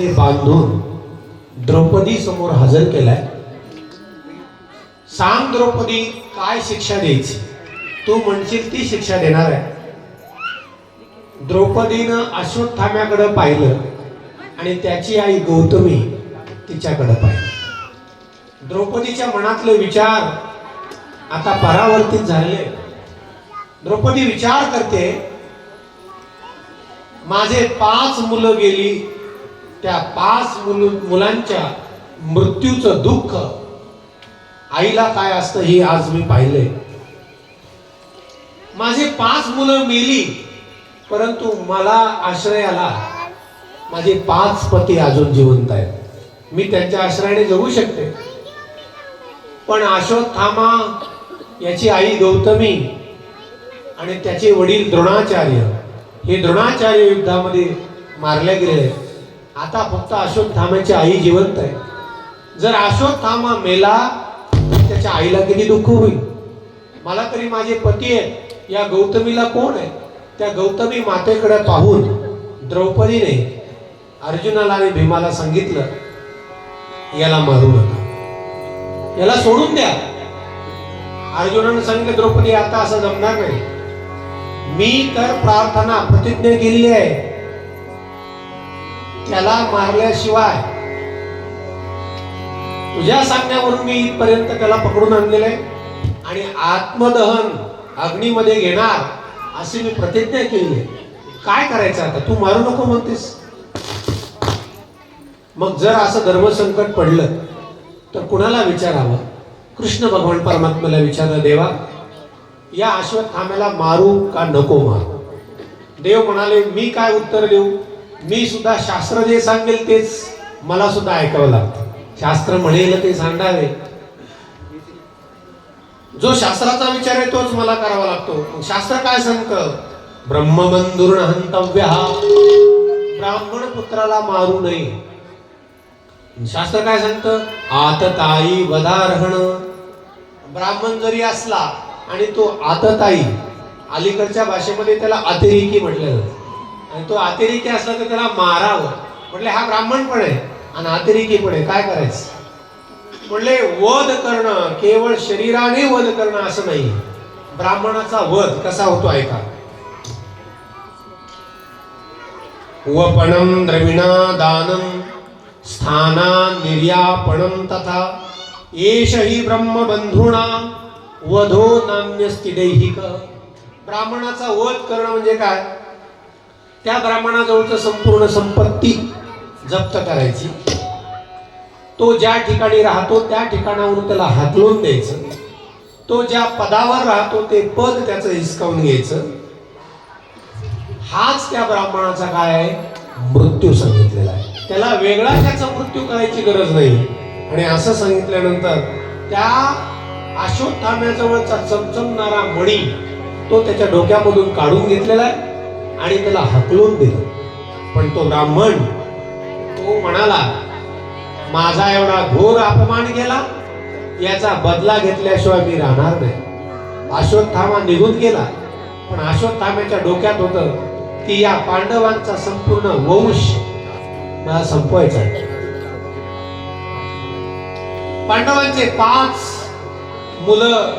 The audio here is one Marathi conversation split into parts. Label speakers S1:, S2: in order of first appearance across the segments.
S1: ते बांधून द्रौपदी समोर हजर केलाय. सांग द्रौपदी काय शिक्षा द्यायची? तू म्हणशील ती शिक्षा देणार आहे. द्रौपदीनं अश्वत्थाम्याकडे पाहिलं आणि त्याची आई गौतमी तिच्याकडे पाहिलं. द्रौपदीच्या मनातले विचार आता परावर्तित झाले द्रौपदी विचार करते माझे पाच मुलं गेली त्या पाच मुल मुलांच्या मृत्यूचं दुःख आईला काय असतं हे आज मी पाहिले माझे पाच मुलं मेली परंतु मला आश्रयाला माझे पाच पती अजून जिवंत आहेत. मी त्यांच्या आश्रयाने जगू शकते. पण अश्वत्थामा याची आई गौतमी आणि त्याचे वडील द्रोणाचार्य. हे द्रोणाचार्य युद्धामध्ये मारले गेले. आता फक्त अश्वत्थामाची आई जिवंत आहे. जर अश्वत्थामा मेला तर त्याच्या आईला किती दुःख होईल? मला तरी माझे पती आहेत. या गौतमीला कोण आहे? त्या गौतमी मातेकडे पाहून द्रौपदीने अर्जुनाला आणि भीमाला सांगितलं याला मारू नका. याला सोडून द्या. अर्जुनाने सांगितलं द्रौपदी आता असं जमणार नाही. मी तर प्रार्थना प्रतिज्ञा केली आहे. त्याला मारल्याशिवाय तुझ्या सांगण्यावरून मी इथपर्यंत त्याला पकडून आणलेलं आहे. आणि आत्मदहन अग्नीमध्ये घेणार अशी मी प्रतिज्ञा केली आहे. काय करायचं आता? तू मारू नको म्हणतेस. मग जर असं धर्मसंकट पडलं तर कुणाला विचारावं? कृष्ण भगवान परमात्म्याला विचारलं देवा या अश्वत्थाम्याला मारू का नको मारू देव म्हणाले मी काय उत्तर देऊ? मी सुद्धा शास्त्र जे सांगेल तेच मला सुद्धा ऐकावं लागतं. शास्त्र म्हणेल ते सांगावे. जो शास्त्राचा विचार आहे तोच मला करावा लागतो. शास्त्र काय सांगतं? ब्रह्मबंधुर हंतव्य ब्राह्मण पुत्राला मारू नये. शास्त्र काय सांगतं? आतताई वधारहण ब्राह्मण जरी असला आणि तो आतताई अलीकडच्या भाषेमध्ये त्याला अतिरेकी म्हटलं जातं. आणि तो अतिरेकी असला तर त्याला मारावं. म्हटले हा ब्राह्मण पण आहे. आणि अतिरेकी पण आहे. काय करायचं? म्हणले वध करणं केवळ शरीराने वध करणं असं नाही. ब्राह्मणाचा वध कसा होतो ऐका. वपणम द्रविणा दानम स्थाना निर्यापणम तथा एष हि ब्रह्मबंधुणा वधो नान्यस्ति दैहिक ब्राह्मणाचा वध करणं म्हणजे काय? त्या ब्राह्मणाजवळचं संपूर्ण संपत्ती जप्त करायची. तो ज्या ठिकाणी राहतो त्या ठिकाणावरून त्याला हाकलून द्यायचं. तो ज्या पदावर राहतो ते पद त्याचं हिसकावून घ्यायचं. हाच त्या ब्राह्मणाचा काय आहे? मृत्यू सांगितलेला आहे. त्याला वेगळा त्याचा मृत्यू करायची गरज नाही. आणि असं सांगितल्यानंतर त्या अश्वत्थाम्याजवळचा चमचमणारा मणी तो त्याच्या डोक्यामधून काढून घेतलेला आहे. आणि त्याला हकलून दिलं. पण तो ब्राह्मण तो म्हणाला माझा एवढा घोर अपमान केला? याचा बदला घेतल्याशिवाय मी राहणार नाही. अश्वत्थामा निघून गेला. पण अश्वत्थाम्याच्या डोक्यात होत की या पांडवांचा संपूर्ण वंश मला संपवायचा आहे. पांडवांचे पाच मुलं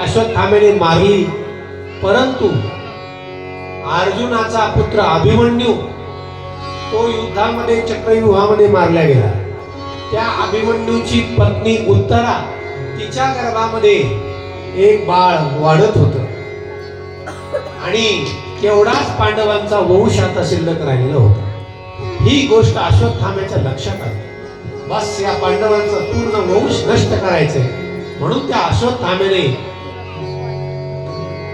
S1: अश्वत्थाम्याने मारली परंतु अर्जुनाचा पुत्र अभिमन्यू तो युद्धामध्ये चक्रव्यूहामध्ये मारला गेला. त्या अभिमन्यूची पत्नी उत्तरा तिच्या गर्भामध्ये एक बाळ वाढत होत. आणि तेवढाच पांडवांचा वंश आता शिल्लक राहिलेला होता. ही गोष्ट अश्वत्थाम्याच्या लक्षात आली. बस या पांडवांचा पूर्ण वंश नष्ट करायचंय. म्हणून त्या अश्वत्थाम्याने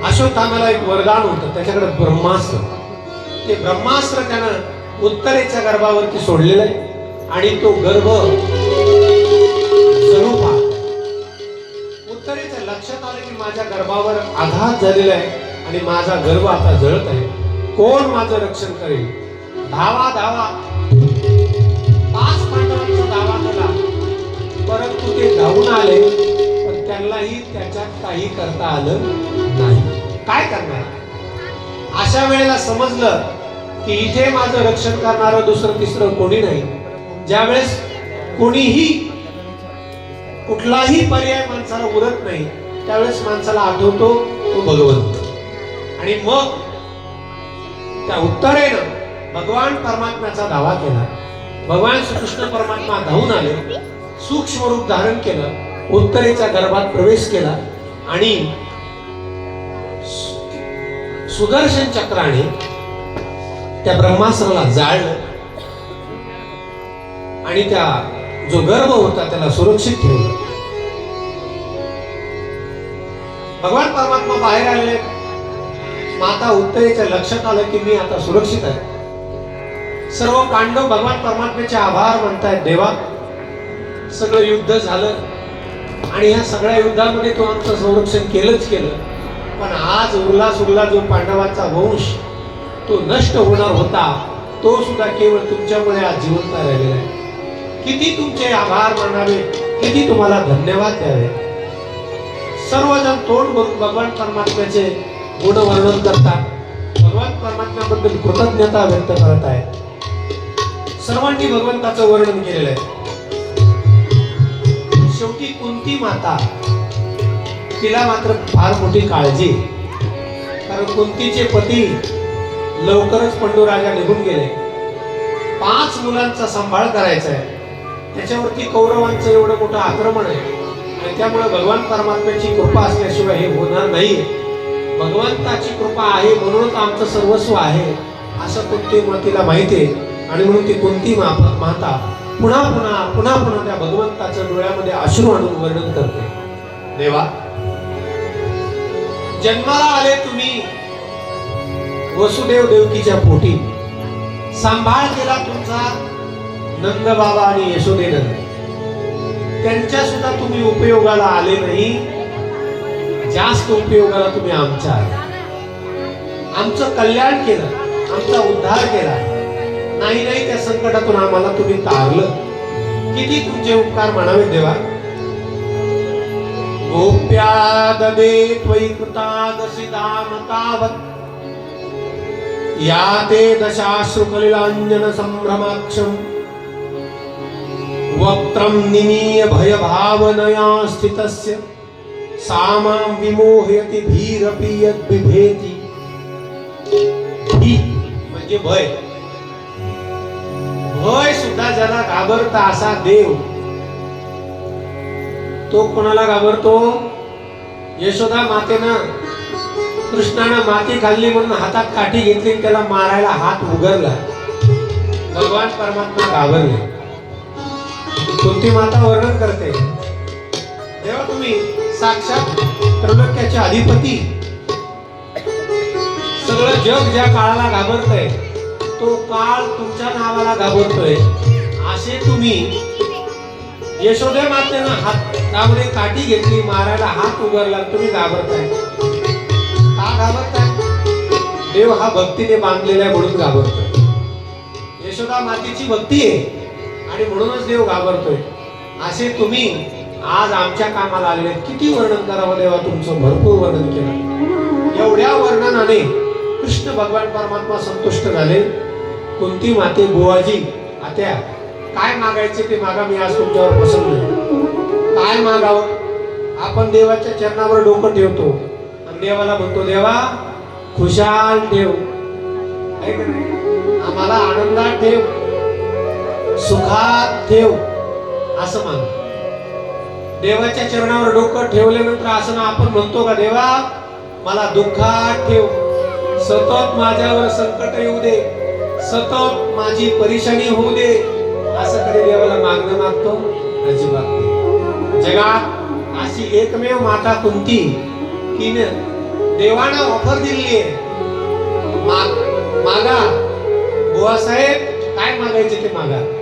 S1: अश्वत्थामाला एक वरदान होतं त्याच्याकडे ब्रह्मास्त्र. ते ब्रह्मास्त्र त्यानं उत्तरेच्या गर्भावरती सोडलेलं आहे आणि तो गर्भ स्वरूपा उत्तरेच्या लक्षात आलं की माझ्या गर्भावर आघात झालेला आहे आणि माझा गर्भ आता जळत आहे. कोण माझं रक्षण करेल? धावा धावा. पाच पांडवांचा धावा झाला. परंतु ते धावून आले पण त्यांनाही त्याच्यात काही करता आलं नाही. काय करणार? अशा वेळेला समजलं की इथे माझं रक्षण करणारं दुसरं तिसरं कोणी नाही. ज्यावेळेस कोणीही कुठलाही पर्याय माणसाला उरत नाही त्यावेळेस माणसाला आठवतो तो भगवंत. आणि मग त्या उत्तरेनं भगवान परमात्म्याचा दावा केला. भगवान श्रीकृष्ण परमात्मा धावून आले सूक्ष्म रूप धारण केलं उत्तरेच्या गर्भात प्रवेश केला आणि सुदर्शन चक्राने त्या ब्रह्मास्त्राला जाळलं. आणि त्या जो गर्भ होता त्याला सुरक्षित ठेवलं. भगवान परमात्मा बाहेर आले. माता उत्तरेच्या लक्षात आलं की मी आता सुरक्षित आहे. सर्व पांडव भगवान परमात्म्याचे आभार म्हणतायत देवा. सगळं युद्ध झालं. आणि ह्या सगळ्या युद्धामध्ये तो आमचं संरक्षण केलंच केलं. पण आज उरला सुरला जो पांडवांचा वंश तो नष्ट होणार होता तो सुद्धा केवळ तुमच्यामुळे आज जिवंत राहिलेला आहे. किती तुमचे आभार मानावे किती तुम्हाला धन्यवाद द्यावे. सर्वजण तोंड करून भगवान परमात्म्याचे गुणवर्णन करतात. भगवान परमात्म्याबद्दल कृतज्ञता व्यक्त करत आहे सर्वांनी भगवंताचं वर्णन केलेलं आहे. शेवटी कोणती माता तिला मात्र फार मोठी काळजी. कारण कुंतीचे पती लवकरच पंडूराजा निघून गेले. पाच मुलांचा सांभाळ करायचा आहे. त्याच्यावरती कौरवांचं एवढं मोठं आक्रमण आहे. आणि त्यामुळे भगवान परमात्म्याची कृपा असल्याशिवाय हे होणार नाही. भगवंताची कृपा आहे म्हणूनच आमचं सर्वस्व आहे असं कुंती मातीला माहिती आहे. आणि म्हणून ती कोणती माता पुन्हा पुन्हा पुन्हा पुन्हा त्या भगवंताच्या डोळ्यामध्ये अश्रू आणून वर्णन करते. देवा जन्माला आले तुम्ही. वसुदेव देवकीच्या पोटी. सांभाळ केला तुमचा नंद बाबा आणि यशोदेनं त्यांच्या सुद्धा तुम्ही उपयोगाला आले नाही. जास्त उपयोगाला तुम्ही आमच्या आले. आमचं कल्याण केलं. आमचा उद्धार केला. नाही नाही त्या संकटातून आम्हाला तुम्ही तारलं. किती तुमचे उपकार म्हणावे देवा? गोप्या ददे त्वयि कृतादसिदामतावत् या ते दशाश्रुकलिलाञ्जनसम्भ्रमाक्षम्। वक्त्रं निमीय भयभावनया स्थितस्य। सा मां विमोहयति भीरपि यद्बिभेति भी म्हणजे भय। भय सुद्धा ज्याला घाबरता असा देव। तो कोणाला घाबरतो? यशोदा मातेनं कृष्णानं माती खाल्ली म्हणून हातात काठी घेतली त्याला मारायला हात उघडला. भगवान परमात्मा घाबरले. कोणती माता वर्णन करते. तेव्हा तुम्ही साक्षात त्रैलोक्याचे अधिपती. सगळं जग ज्या काळाला घाबरतय तो काळ तुमच्या नावाला घाबरतोय. असे तुम्ही यशोदे मातेनं हात त्यामध्ये काठी घेतली मारायला हात उभारला तुम्ही घाबरताय. का घाबरताय? देव हा भक्तीने बांधलेला आहे म्हणून घाबरतोय. यशोदा मातेची भक्ती आहे आणि म्हणूनच देव घाबरतोय. असे तुम्ही आज आमच्या कामाला आलेले किती वर्णन करावं देवा तुमचं? भरपूर वर्णन केलं. एवढ्या वर्णनाने कृष्ण भगवान परमात्मा संतुष्ट झाले. कोणती माते बुवाजी आत्या काय मागायचे ते मागा मी आज तुमच्यावर पसंत काय मागावं? आपण देवाच्या चरणावर डोकं ठेवतो. आणि देवाला म्हणतो देवा खुशाल ठेव का नाही? आम्हाला आनंदात ठेव. सुखात ठेव. असं मान देवाच्या चरणावर डोकं ठेवल्यानंतर असं ना आपण म्हणतो का देवा मला दुःखात ठेव. सतत माझ्यावर संकट येऊ दे. सतत माझी परेशानी होऊ दे. असं कधी देवाला मागणं मागतो? अजिबात नाही. जगात अशी एकमेव माता कोणती? की देवानं ऑफर दिली आहे. माग मागा. बुवा साहेब काय मागायचे ते मागा.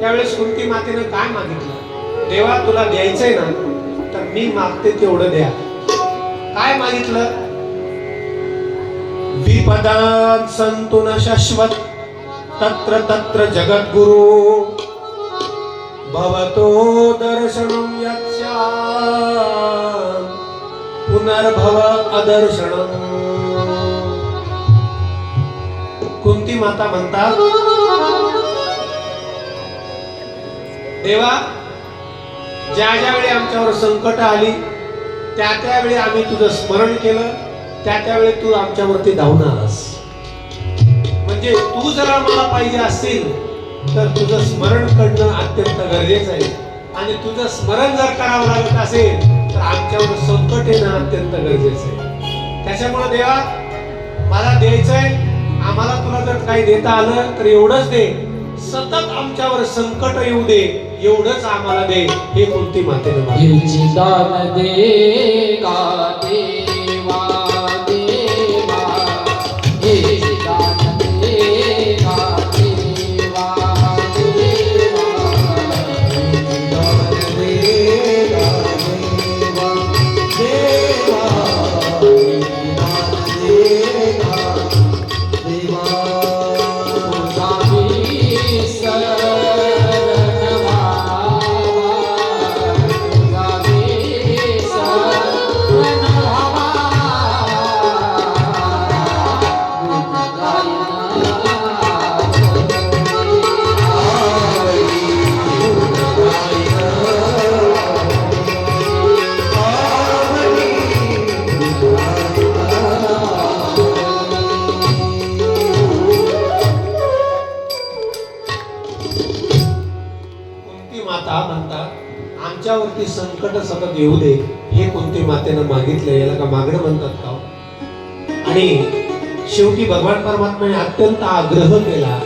S1: त्यावेळेस कुंती मातेनं काय मागितलं? देवा तुला द्यायचंय ना तर मी मागते तेवढं द्या. काय मागितलं? विपदान संतुन शश्वत शाश्वत. तत्र तत्र जगद्गुरु। भवतो दर्शनं यत्स्या पुनर्भव अदर्शनम् कुंती माता म्हणतात देवा ज्या ज्यावेळी आमच्यावर संकट आली त्या त्यावेळी आम्ही तुझं स्मरण केलं त्या त्यावेळी तू आमच्यावरती धावून आलास. म्हणजे तू जर आम्हाला पाहिजे असतील तर तुझं स्मरण करणं अत्यंत गरजेचं आहे. आणि तुझं स्मरण जर करावं लागत असेल तर आमच्यावर संकट येणं अत्यंत गरजेचं आहे. त्याच्यामुळे देवा मला द्यायचंय आम्हाला तुला जर काही देता आलं तर एवढंच दे. सतत आमच्यावर संकट येऊ दे एवढंच आम्हाला दे हे कोणती मातेने येऊ दे हे कोणते मातेनं मागितलं याला का मागणं म्हणतात का हो? आणि शेवटी भगवान परमात्म्याने अत्यंत आग्रह केला.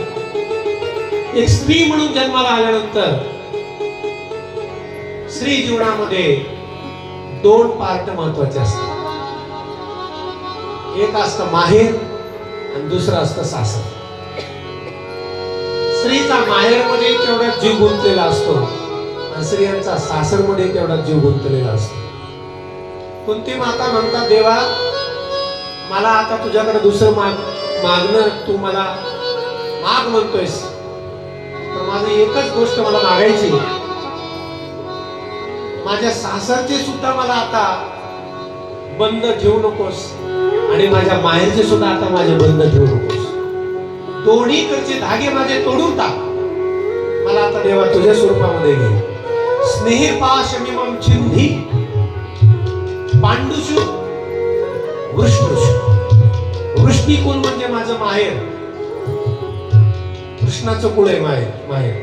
S1: एक स्त्री म्हणून जन्माला आल्यानंतर स्त्री जीवनामध्ये दोन पार्ट महत्त्वाचे असतात. एक असतं माहेर आणि दुसरं असतं सासर. स्त्रीचा माहेरमध्ये तेवढा जीव गुंतलेला असतो. स्त्रियांचा सासरमध्ये तेवढा जीव गुंतलेला असतो. कुंती माता म्हणतात देवा मला आता तुझ्याकडे दुसरं माग मागणं तू मला माग म्हणतोयस. तर माझी एकच गोष्ट मला मागायची माझ्या सासरचे सुद्धा मला आता बंद ठेवू नकोस आणि माझ्या माहेरचे सुद्धा आता माझे बंद ठेवू नकोस. दोन्हीकडचे धागे माझे तोडून टाक. मला आता देवा तुझ्या स्वरूपामध्ये घे. स्नेहपाशमिमं पाशमिमम पांडुषु वृष्णुषु कोण म्हणजे माझं माहेर? कृष्णाचं कुळ आहे माहेर माहेर.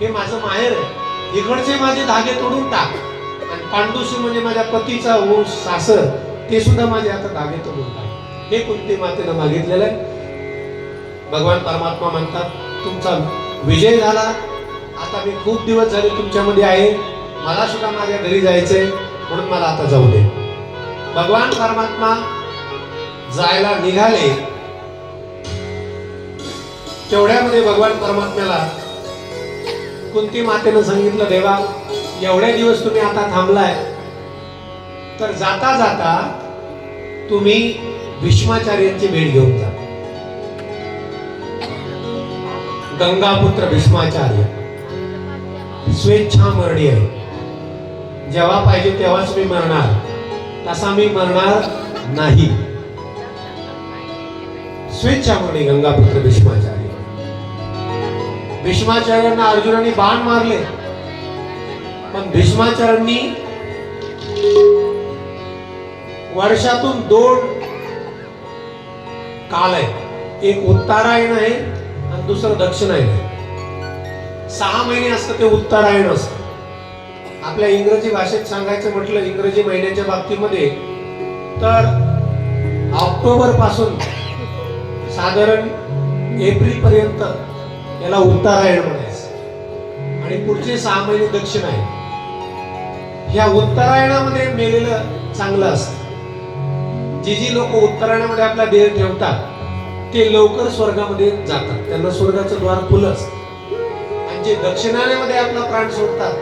S1: हे माझं माहेर आहे. इकडचे माझे धागे तोडून टाक. आणि पांडुशी म्हणजे माझ्या पतीचा वंश सासर ते सुद्धा माझे आता धागे तोडून टाक. हे कुंती मातेनं मागितलेलं आहे. भगवान परमात्मा म्हणतात तुमचा विजय झाला आता मी खूप दिवस झाले तुमच्यामध्ये आहे. मला सुद्धा माझ्या घरी जायचंय म्हणून मला आता जाऊ दे. भगवान परमात्मा जायला निघाले. तेवढ्यामध्ये भगवान परमात्म्याला कुंती मातेनं सांगितलं देवा एवढे दिवस तुम्ही आता थांबलाय. तर जाता जाता तुम्ही भीष्माचार्यांची भेट घेऊन जा. गंगापुत्र भीष्माचार्य. स्वेच्छा मरणी आहे. जेव्हा पाहिजे तेव्हाच मी मरणार. तसा मी मरणार नाही. स्वेच्छा मरणी गंगापुत्र भीष्माचार्य. भीष्माचार्यांना अर्जुनाने बाण मारले. पण भीष्माचार्यांनी वर्षातून दोन काल आहे एक उत्तरायण आहे आणि दुसरं दक्षिणायन आहे. सहा महिने असतं ते उत्तरायण असतं. आपल्या इंग्रजी भाषेत सांगायचं म्हटलं इंग्रजी महिन्याच्या बाबतीमध्ये तर ऑक्टोबरपासून साधारण एप्रिल पर्यंत याला उत्तरायण म्हणायचं. आणि पुढचे सहा महिने दक्षिण आहे. ह्या उत्तरायणामध्ये मेलेलं चांगलं असतं. जी जी लोक उत्तरायणामध्ये आपला देह ठेवतात ते लवकर स्वर्गामध्ये जातात. त्यांना स्वर्गाचं द्वार खुलं असतं. जे दक्षिणाऱ्यामध्ये आपला प्राण सोडतात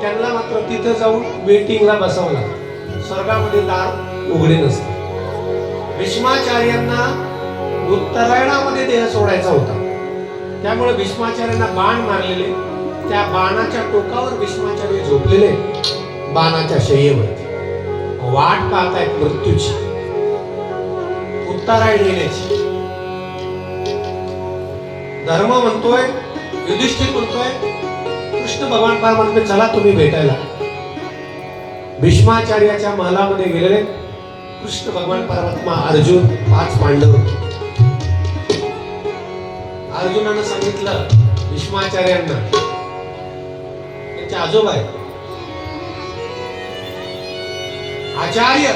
S1: त्यांना मात्र तिथं जाऊन वेटिंगला बसावं लागतं. स्वर्गामध्ये दार उघडे नसतात. भीष्माचार्यांना उत्तरायणामध्ये देह सोडायचा होता. त्यामुळे भीष्माचार्यांना बाण मारलेले त्या बाणाच्या टोकावर भीष्माचार्य झोपलेले बाणाच्या शय्येवरती वाट पाहतायत मृत्यूची. उत्तरायण येण्याची. धर्म म्हणतोय युधिष्ठिर म्हणतोय कृष्ण भगवान फार म्हणतोय चला तुम्ही भेटायला. भीष्माचार्याच्या महालामध्ये गेलेले कृष्ण भगवान परमात्मा अर्जुन पाच पांडव अर्जुनानं सांगितलं भीष्माचार्यांना त्यांचे आजोबा आहेत. आचार्य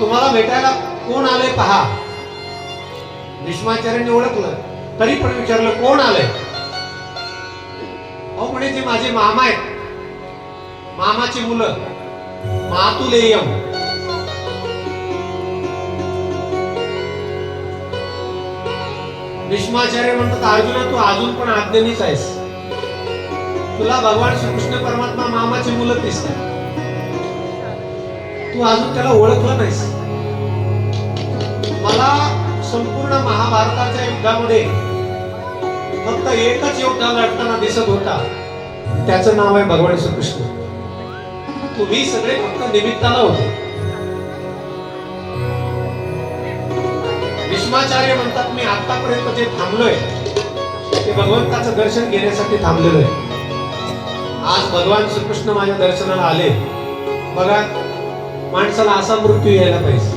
S1: तुम्हाला भेटायला कोण आले पहा. भीष्माचार्यांनी ओळखलं तरी पण विचारलं कोण आलंय? अहो माझे मामा आहेत मामाची मुलं मातुलेयम. भीष्माचार्य म्हणतात अर्जुना तू अजून पण आज्ञानीच आहेस. तुला भगवान श्रीकृष्ण परमात्मा मामाची मुलं दिसतात. तू अजून त्याला ओळखलं नाहीस. मला संपूर्ण महाभारताच्या युद्धामध्ये फक्त एकच योद्धा लढताना दिसत होता. त्याचं नाव आहे भगवान श्रीकृष्ण. तुम्ही सगळे फक्त निमित्तानं होते. भीष्माचार्य म्हणतात मी आतापर्यंत जे थांबलोय ते भगवंताचं दर्शन घेण्यासाठी थांबलेलो आहे. आज भगवान श्रीकृष्ण माझ्या दर्शनाला आले. बघा माणसाला असा मृत्यू यायला पाहिजे.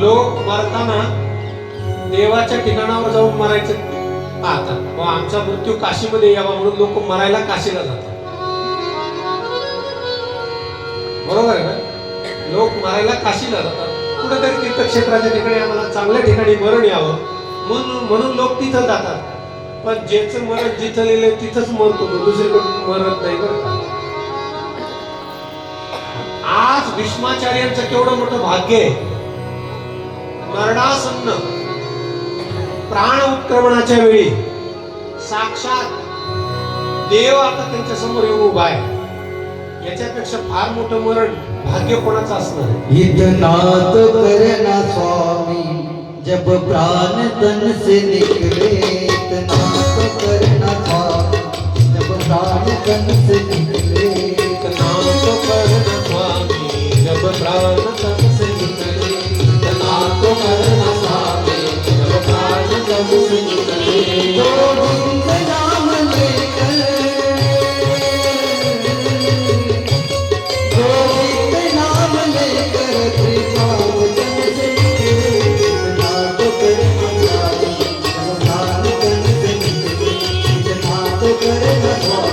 S1: लोक मरताना देवाच्या ठिकाणावर जाऊन मरायचं. पाहतात व आमचा मृत्यू काशीमध्ये यावा म्हणून लोक मरायला काशीला जातात. बरोबर आहे ना? लोक मरायला काशीला जातात. कुठेतरी तीर्थक्षेत्राच्या ठिकाणी आम्हाला चांगल्या ठिकाणी मरण यावं म्हणून म्हणून लोक तिथं जातात. पण ज्याचं मरण जिथं लिहिलंय तिथंच मरतो तो. दुसरीकडे मरत नाही बरं का? आज भीष्माचार्यांचं केवढं मोठं भाग्य आहे. मरणासन्न. प्राण उत्क्रमणाच्या वेळी साक्षात देव आता त्यांच्यासमोर येऊन उभा आहे. याच्यापेक्षा फार मोठं मरण भाग्य कोणाचं असणार आहे?
S2: इतनात करना स्वामी जब प्राण तन से निकले इतनात करना स्वामी जब प्राण तन से निकले इतनात करना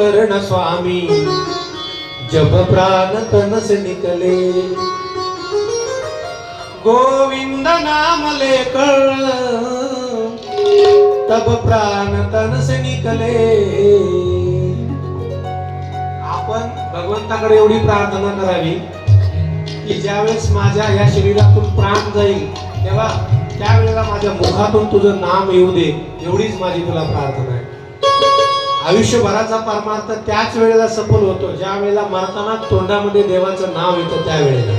S1: कर्ण स्वामी जब प्राण तन से निकले। गोविंद नाम लेकर तब प्राण तन से निकले। आपण भगवंताकडे एवढी प्रार्थना करावी की ज्यावेळेस माझ्या या शरीरातून प्राण जाईल तेव्हा त्यावेळेला माझ्या मुखातून तुझं नाम येऊ दे एवढीच माझी तुला प्रार्थना आहे. आयुष्यभराचा परमार्थ त्याच वेळेला सफल होतो ज्या वेळेला मरताना तोंडामध्ये देवाचं नाव येतं त्यावेळेला.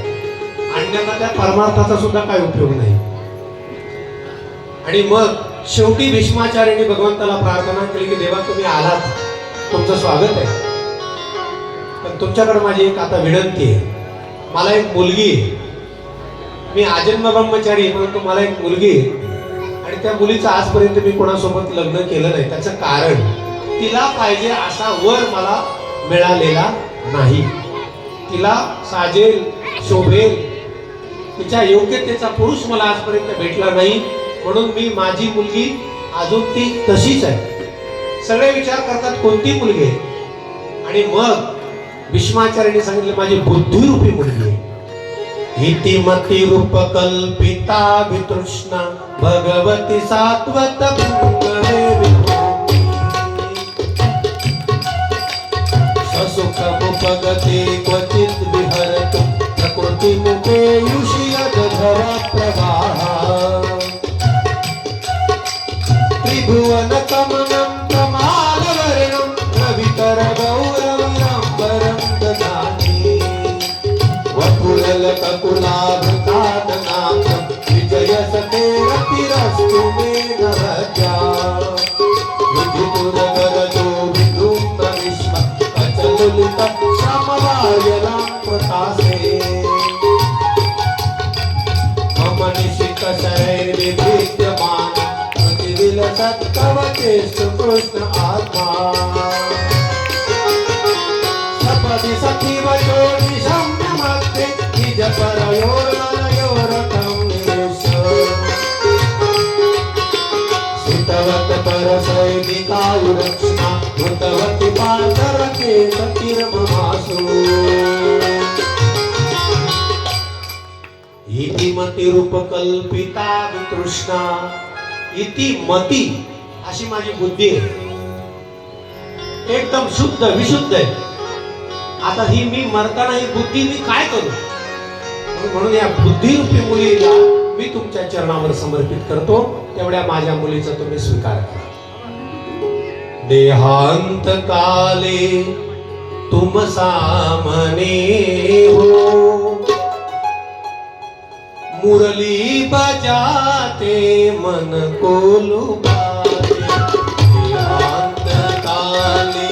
S1: अन्यथा त्या परमार्थाचा सुद्धा काही उपयोग नाही. आणि मग शेवटी भीष्माचार्यांनी भगवंताला प्रार्थना केली की देवा तुम्ही आलात. तुमचं स्वागत आहे. पण तुमच्याकडे माझी एक आता विनंती आहे. मला एक मुलगी मी आजन्म ब्रह्मचारी परंतु मला एक मुलगी आणि त्या मुलीचं आजपर्यंत मी कोणासोबत लग्न केलं नाही. त्याचं कारण तिला पाहिजे असा वर मला मिळालेला नाही. तिला साजेल शोभेल तिच्या योग्यतेचा पुरुष मला आजपर्यंत भेटला नाही. म्हणून मी माझी मुलगी अजून ती तशीच आहे. सगळे विचार करतात कोणती मुलगी आहे? आणि मग भीष्माचार्यांनी सांगितलं माझी बुद्धिरूपी मुलगी आहे. हितिमती रूप कल्पिता वितृष्णा भगवती सात्वत উশিয়াতে ধরা कृष्ण आत्मा सपदि सखीव चोदिशम्यमध्ये निज निवेश सुतवत कृतवति इति मतिरूपकल्पिता वितृष्णा इति मती अशी माझी बुद्धी आहे. एकदम शुद्ध विशुद्ध आहे. आता ही मी मरताना ही बुद्धी मी काय करू? म्हणून- या बुद्धिरूपी मुलीला मी तुमच्या चरणावर समर्पित करतो. तेवढ्या माझ्या मुलीचा तुम्ही स्वीकार करा. देहांत काले तुम सामने हो. मुरली बजाते मन को लुभाते काले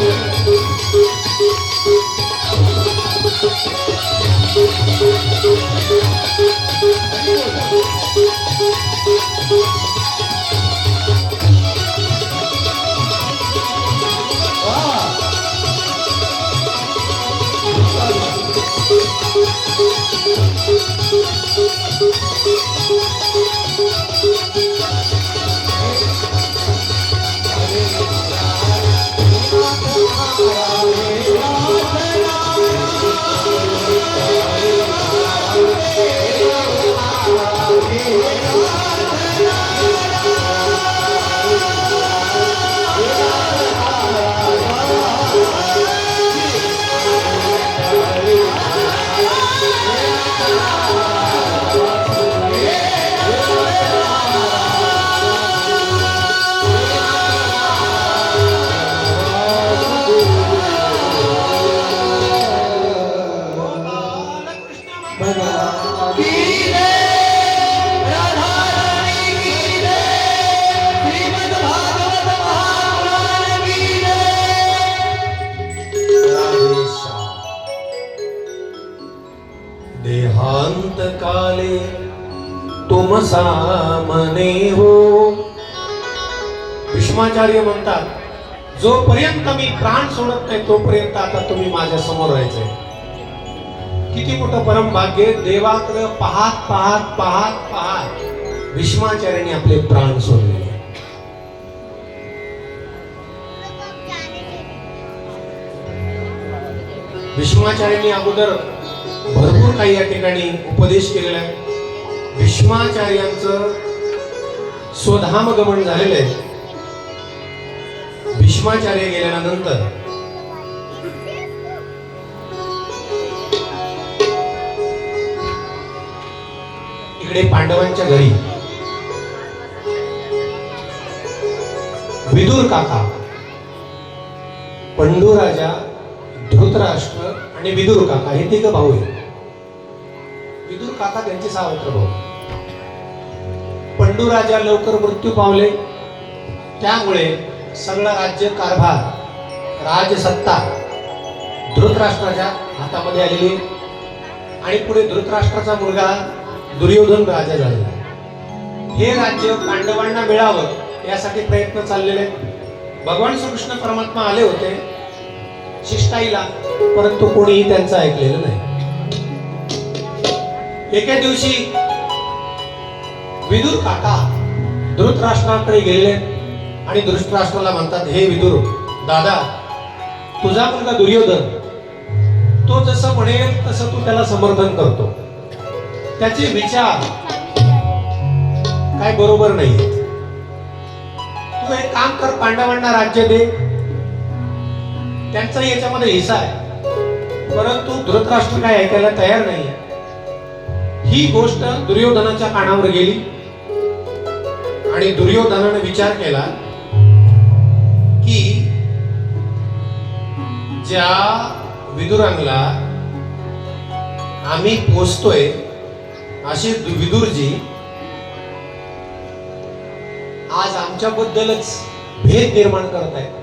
S2: भगवान
S1: सामने हो. भीष्माचार्य म्हणतात जोपर्यंत मी प्राण सोडत नाही तोपर्यंत आता तुम्ही माझ्यासमोर राहायचंय. किती मोठं परम भाग्य देवाकडे पाहत पाहत पाहत पाहत भीष्माचार्याने आपले प्राण सोडले. भीष्माचार्यांनी अगोदर भरपूर काही या ठिकाणी उपदेश केलेला आहे. भीष्माचार्यांचं स्वधामगमन झालेलं आहे. भीष्माचार्य गेल्यानंतर इकडे पांडवांच्या घरी विदुर काका पंडूराजा धृतराष्ट्र आणि विदुर काका हे तिघ भाऊ आहेत. विदुर काका त्यांचे सावत्र भाऊ पंडूराजा लवकर मृत्यू पावले. त्यामुळे सगळा राज्य कारभार राजसत्ता धृतराष्ट्राच्या हातामध्ये आलेली आणि पुढे धृतराष्ट्राचा मुलगा दुर्योधन राजा झालेला हे राज्य पांडवांना मिळावं यासाठी प्रयत्न चाललेले भगवान श्रीकृष्ण परमात्मा आले होते. शिष्टाईला परंतु कोणीही त्यांचं ऐकलेलं नाही. एके दिवशी विदुर काका धृतराष्ट्राकडे गेले आणि धृतराष्ट्राला म्हणतात हे विदुर दादा तुझा मुलगा दुर्योधन तो जसं म्हणेल तसं तू त्याला समर्थन करतो. त्याचे विचार काय बरोबर नाही. तू एक काम कर पांडवांना राज्य दे. त्यांचा याच्यामध्ये हिस्सा आहे. परंतु धृतराष्ट्र काय ऐकायला तयार नाही ही गोष्ट दुर्योधनाच्या कानावर गेली. आणि दुर्योधनाने विचार केला की ज्या विदुरांना आम्ही पोचतोय असे विदुरजी आज आमच्याबद्दलच भेद निर्माण करतायत.